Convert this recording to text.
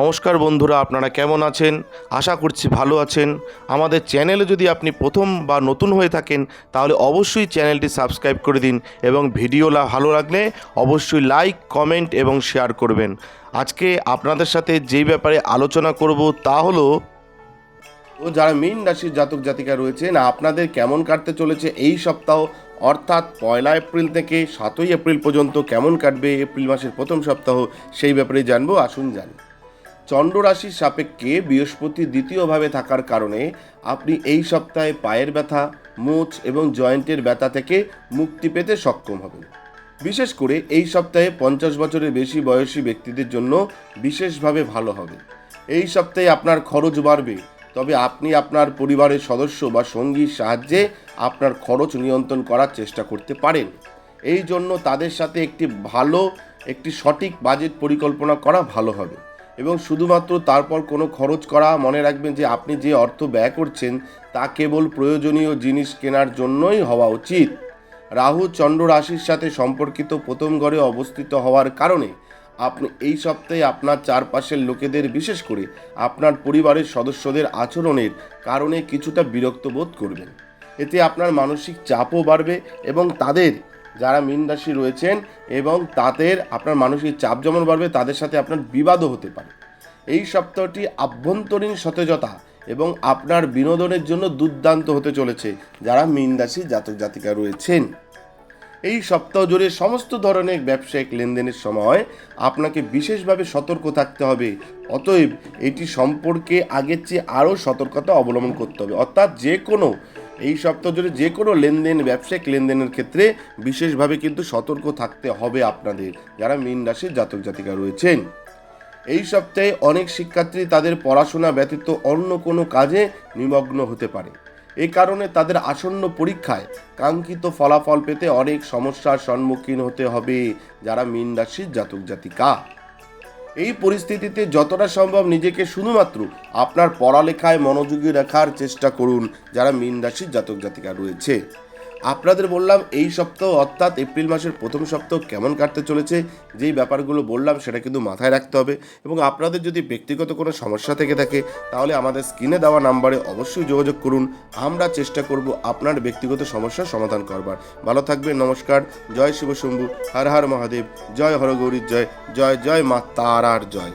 নমস্কার বন্ধুরা, আপনারা কেমন আছেন? আশা করছি ভালো আছেন। আমাদের চ্যানেলে যদি আপনি প্রথম বা নতুন হয়ে থাকেন, তাহলে অবশ্যই চ্যানেলটি সাবস্ক্রাইব করে দিন এবং ভিডিও ভালো লাগলে অবশ্যই লাইক, কমেন্ট এবং শেয়ার করবেন। আজকে আপনাদের সাথে যেই ব্যাপারে আলোচনা করব তা হলো, তো যারা মীন রাশির জাতক জাতিকা রয়েছেন, আপনাদের কেমন কাটতে চলেছে এই সপ্তাহ? অর্থাৎ পয়লা এপ্রিল থেকে সাতই এপ্রিল পর্যন্ত কেমন কাটবে? এপ্রিল মাসের প্রথম সপ্তাহ, সেই ব্যাপারে জানব। আসুন জানি। চন্দ্র রাশির সাপেক্ষে বৃহস্পতি দ্বিতীয়ভাবে থাকার কারণে আপনি এই সপ্তাহে পায়ের ব্যথা, মোচ এবং জয়েন্টের ব্যথা থেকে মুক্তি পেতে সক্ষম হবেন। বিশেষ করে এই সপ্তাহে পঞ্চাশ বছরের বেশি বয়সী ব্যক্তিদের জন্য বিশেষভাবে ভালো হবে। এই সপ্তাহে আপনার খরচ বাড়বে, তবে আপনি আপনার পরিবারের সদস্য বা সঙ্গীর সাহায্যে আপনার খরচ নিয়ন্ত্রণ করার চেষ্টা করতে পারেন। এই জন্য তাদের সাথে একটি ভালো, একটি সঠিক বাজেট পরিকল্পনা করা ভালো হবে। এবং শুধুমাত্র তারপর কোনো খরচ করা, মনে রাখবেন যে আপনি যে অর্থ ব্যয় করছেন, তা কেবল প্রয়োজনীয় জিনিস কেনার জন্যই হওয়া উচিত। রাহু চন্দ্র রাশির সাথে সম্পর্কিত প্রথম ঘরে অবস্থিত হওয়ার কারণে আপনি এই সপ্তাহে আপনার চারপাশের লোকেদের, বিশেষ করে আপনার পরিবারের সদস্যদের আচরণের কারণে কিছুটা বিরক্ত বোধ করবেন। এতে আপনার মানসিক চাপও বাড়বে এবং তাদের যারা মীন রাশি রয়েছেন এবং তাদের আপনার মানসিক চাপ যেমন বাড়বে, তাদের সাথে আপনার বিবাদও হতে পারে। এই সপ্তাহটি আভ্যন্তরীণ সতেজতা এবং আপনার বিনোদনের জন্য দুর্দান্ত হতে চলেছে যারা মীন রাশি জাতক জাতিকা রয়েছেন। এই সপ্তাহ জুড়ে সমস্ত ধরনের ব্যবসায়িক লেনদেনের সময় আপনাকে বিশেষভাবে সতর্ক থাকতে হবে। অতএব এটি সম্পর্কে আগের চেয়ে আরও সতর্কতা অবলম্বন করতে হবে। অর্থাৎ যে কোনো এই সপ্তাহ জুড়ে যে কোনো লেনদেন, ব্যবসায়িক লেনদেনের ক্ষেত্রে বিশেষভাবে কিন্তু সতর্ক থাকতে হবে আপনাদের, যারা মীন রাশির জাতক জাতিকা রয়েছেন। এই সপ্তাহে অনেক শিক্ষার্থী তাদের পড়াশোনা ব্যতীত অন্য কোনো কাজে নিমগ্ন হতে পারে। এ কারণে তাদের আসন্ন পরীক্ষায় কাঙ্ক্ষিত ফলাফল পেতে অনেক সমস্যার সম্মুখীন হতে হবে, যারা মীন রাশির জাতক জাতিকা। এই পরিস্থিতিতে যতটা সম্ভব নিজেকে শুধুমাত্র আপনার পড়ালেখায় মনোযোগী রাখার চেষ্টা করুন, যারা মীন রাশির জাতক জাতিকা রয়েছে। আপনাদের বললাম এই সপ্তাহ অর্থাৎ এপ্রিল মাসের প্রথম সপ্তাহ কেমন কাটতে চলেছে, যেই ব্যাপারগুলো বললাম সেটা কিন্তু মাথায় রাখতে হবে। এবং আপনাদের যদি ব্যক্তিগত কোনো সমস্যা থেকে থাকে, তাহলে আমাদের স্ক্রিনে দেওয়া নাম্বারে অবশ্যই যোগাযোগ করুন। আমরা চেষ্টা করব আপনার ব্যক্তিগত সমস্যার সমাধান করবার। ভালো থাকবেন, নমস্কার, জয় শিব শম্ভু হর হর মহাদেব, জয় হরগৌরীর জয় জয় জয় মা তারার জয়।